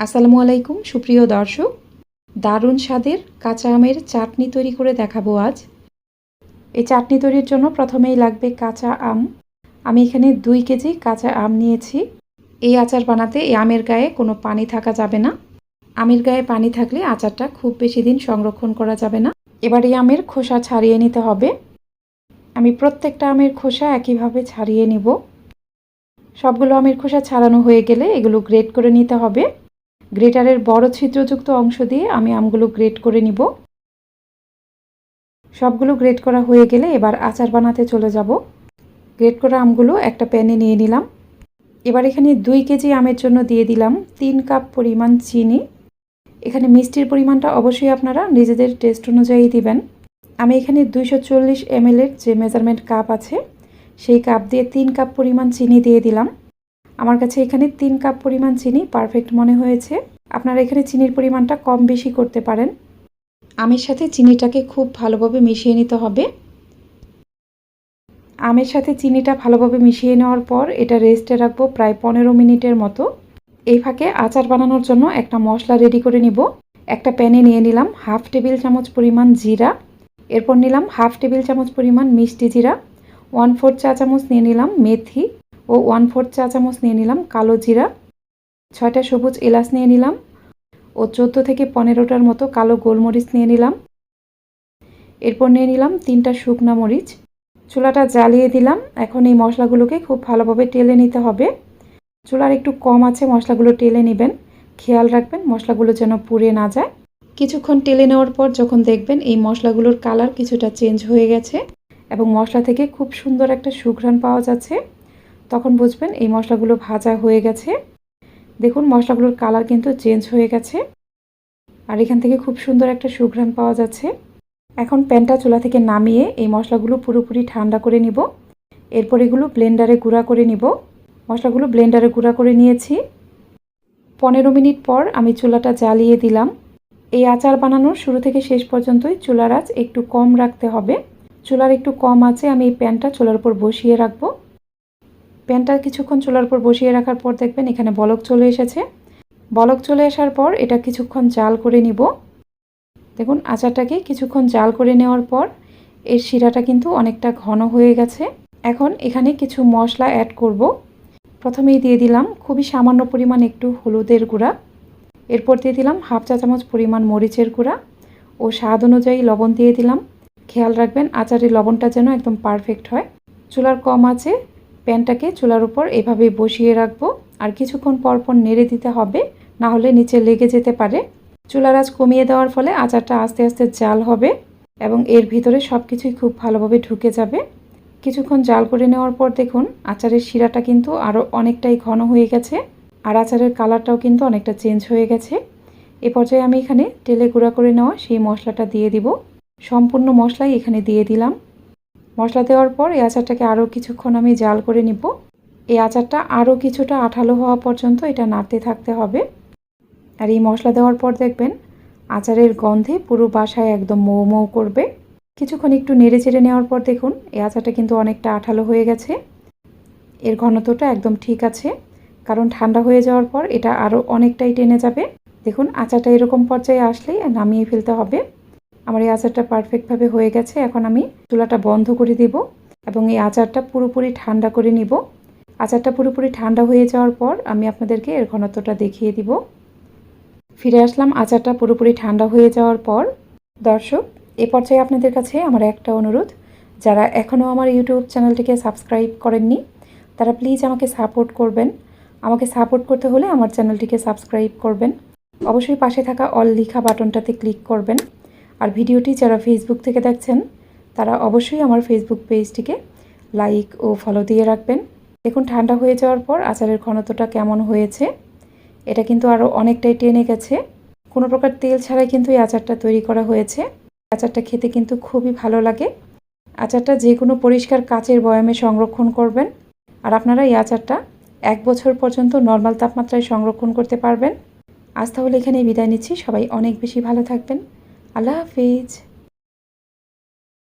আসসালামু আলাইকুম, সুপ্রিয় দর্শক। দারুণ স্বাদের কাঁচা আমের চাটনি তৈরি করে দেখাবো আজ। এই চাটনি তৈরির জন্য প্রথমেই লাগবে কাঁচা আম। আমি এখানে দুই কেজি কাঁচা আম নিয়েছি। এই আচার বানাতে এই আমের গায়ে কোনো পানি থাকা যাবে না। আমের গায়ে পানি থাকলে আচারটা খুব বেশি দিন সংরক্ষণ করা যাবে না। এবার এই আমের খোসা ছাড়িয়ে নিতে হবে। আমি প্রত্যেকটা আমের খোসা একইভাবে ছাড়িয়ে নিব। সবগুলো আমের খোসা ছাড়ানো হয়ে গেলে এগুলো গ্রেট করে নিতে হবে। গ্রেটারের বড় ছিদ্রযুক্ত অংশ দিয়ে আমি আমগুলো গ্রেট করে নিব। সবগুলো গ্রেট করা হয়ে গেলে এবার আচার বানাতে চলে যাব। গ্রেট করা আমগুলো একটা প্যানে নিয়ে নিলাম। এবার এখানে দুই কেজি আমের জন্য দিয়ে দিলাম তিন কাপ পরিমাণ চিনি। এখানে মিষ্টির পরিমাণটা অবশ্যই আপনারা নিজেদের টেস্ট অনুযায়ী দিবেন। আমি এখানে দুইশো চল্লিশ এমএলের যে মেজারমেন্ট কাপ আছে, সেই কাপ দিয়ে তিন কাপ পরিমাণ চিনি দিয়ে দিলাম। আমার কাছে এখানে তিন কাপ পরিমাণ চিনি পারফেক্ট মনে হয়েছে। আপনারা এখানে চিনির পরিমাণটা কম বেশি করতে পারেন। আমের সাথে চিনিটাকে খুব ভালোভাবে মিশিয়ে নিতে হবে। আমের সাথে চিনিটা ভালোভাবে মিশিয়ে নেওয়ার পর এটা রেস্টে রাখব প্রায় পনেরো মিনিটের মতো। এই ফাঁকে আচার বানানোর জন্য একটা মশলা রেডি করে নিব। একটা প্যানে নিয়ে নিলাম হাফ টেবিল চামচ পরিমাণ জিরা। এরপর নিলাম হাফ টেবিল চামচ পরিমাণ মিষ্টি জিরা। ওয়ান ফোর চা চামচ নিয়ে নিলাম মেথি। ও ওয়ান ফোর্থ চা চামচ নিয়ে নিলাম, কালো জিরা। ছয়টা সবুজ এলাচ নিয়ে নিলাম। ও চোদ্দ থেকে পনেরোটার মতো কালো গোলমরিচ নিয়ে নিলাম। এরপর নিয়ে নিলাম তিনটা শুকনা মরিচ। চুলাটা জ্বালিয়ে দিলাম। এখন এই মশলাগুলোকে খুব ভালোভাবে টেলে নিতে হবে। চুলার একটু কম আছে, মশলাগুলো টেলে নেবেন। খেয়াল রাখবেন মশলাগুলো যেন পুড়ে না যায়। কিছুক্ষণ টেলে নেওয়ার পর যখন দেখবেন এই মশলাগুলোর কালার কিছুটা চেঞ্জ হয়ে গেছে এবং মশলা থেকে খুব সুন্দর একটা সুঘ্রাণ পাওয়া যাচ্ছে। তখন বুঝবেন এই মশলাগুলো ভাজা হয়ে গেছে। দেখুন, মশলাগুলোর কালার কিন্তু চেঞ্জ হয়ে গেছে। আর এখান থেকে খুব সুন্দর একটা সুঘ্রাণ পাওয়া যাচ্ছে। এখন প্যানটা চুলা থেকে নামিয়ে এই মশলাগুলো পুরোপুরি ঠান্ডা করে নিব। এরপর এগুলো ব্লেন্ডারে গুঁড়া করে নিব। মশলাগুলো ব্লেন্ডারে গুঁড়া করে নিয়েছি। পনেরো মিনিট পর আমি চুলাটা জ্বালিয়ে দিলাম। এই আচার বানানোর শুরু থেকে শেষ পর্যন্তই চুলার আঁচ একটু কম রাখতে হবে। চুলার একটু কম আছে আমি এই প্যানটা চুলার উপর বসিয়ে রাখব। প্যানটা কিছুক্ষণ চুলার উপর বসিয়ে রাখার পর দেখবেন এখানে বলক চলে এসেছে। বলক চলে আসার পর এটা কিছুক্ষণ জাল করে নিব। দেখুন, আচারটাকে কিছুক্ষণ জাল করে নেওয়ার পর এর শিরাটা কিন্তু অনেকটা ঘন হয়ে গেছে। এখন এখানে কিছু মশলা অ্যাড করব। প্রথমেই দিয়ে দিলাম খুবই সামান্য পরিমাণ একটু হলুদের গুঁড়া। এরপর দিয়ে দিলাম হাফ চা চামচ পরিমাণ মরিচের গুঁড়া ও স্বাদ অনুযায়ী লবণ দিয়ে দিলাম। খেয়াল রাখবেন আচারের লবণটা যেন একদম পারফেক্ট হয়। চুলার কম আছে প্যানটাকে চুলার উপর এভাবে বসিয়ে রাখব। আর কিছুক্ষণ পর পর নেড়ে দিতে হবে, না হলে নিচে লেগে যেতে পারে। চুলার আঁচ কমিয়ে দেওয়ার ফলে আচারটা আস্তে আস্তে জাল হবে এবং এর ভিতরে সব কিছুই খুব ভালোভাবে ঢুকে যাবে। কিছুক্ষণ জাল করে নেওয়ার পর দেখুন, আচারের শিরাটা কিন্তু আরও অনেকটাই ঘন হয়ে গেছে আর আচারের কালারটাও কিন্তু অনেকটা চেঞ্জ হয়ে গেছে। এ পর্যায়ে আমি এখানে তেলে গুঁড়া করে নেওয়া সেই মশলাটা দিয়ে দিব। সম্পূর্ণ মশলাই এখানে দিয়ে দিলাম। মশলা দেওয়ার পর এই আচারটাকে আরও কিছুক্ষণ আমি জাল করে নিব। এই আচারটা আরও কিছুটা আঠালো হওয়া পর্যন্ত এটা নাড়তে থাকতে হবে। আর এই মশলা দেওয়ার পর দেখবেন আচারের গন্ধে পুরো বাসায় একদম মৌ মৌ করবে। কিছুক্ষণ একটু নেড়ে চেড়ে নেওয়ার পর দেখুন, এই আচারটা কিন্তু অনেকটা আঠালো হয়ে গেছে। এর ঘনত্বটা একদম ঠিক আছে, কারণ ঠান্ডা হয়ে যাওয়ার পর এটা আরও অনেকটাই টেনে যাবে। দেখুন, আচারটা এরকম পর্যায়ে আসলেই নামিয়ে ফেলতে হবে। আমার এই আচারটা পারফেক্টভাবে হয়ে গেছে। এখন আমি চুলাটা বন্ধ করে দিব এবং এই আচারটা পুরোপুরি ঠান্ডা করে নিব। আচারটা পুরোপুরি ঠান্ডা হয়ে যাওয়ার পর আমি আপনাদেরকে এর ঘনত্বটা দেখিয়ে দিব। ফিরে আসলাম, আচারটা পুরোপুরি ঠান্ডা হয়ে যাওয়ার পর। দর্শক, এ পর্যায়ে আপনাদের কাছে আমার একটা অনুরোধ। যারা এখনও আমার ইউটিউব চ্যানেলটিকে সাবস্ক্রাইব করেননি, তারা প্লিজ আমাকে সাপোর্ট করবেন। আমাকে সাপোর্ট করতে হলে আমার চ্যানেলটিকে সাবস্ক্রাইব করবেন। অবশ্যই পাশে থাকা অল লিখা বাটনটাতে ক্লিক করবেন। আর ভিডিওটি যারা ফেসবুক থেকে দেখছেন, তারা অবশ্যই আমার ফেসবুক পেজটিকে লাইক ও ফলো দিয়ে রাখবেন। দেখুন, ঠান্ডা হয়ে যাওয়ার পর আচারের ঘনত্বটা কেমন হয়েছে, এটা কিন্তু আরও অনেকটাই টেনে গেছে। কোনো প্রকার তেল ছাড়াই কিন্তু এই আচারটা তৈরি করা হয়েছে। আচারটা খেতে কিন্তু খুবই ভালো লাগে। আচারটা যে কোনো পরিষ্কার কাচের বয়ামে সংরক্ষণ করবেন। আর আপনারা এই আচারটা এক বছর পর্যন্ত নর্মাল তাপমাত্রায় সংরক্ষণ করতে পারবেন। আজ তাহলে এখানেই বিদায় নিচ্ছি। সবাই অনেক বেশি ভালো থাকবেন। আল্লাহ হাফিজ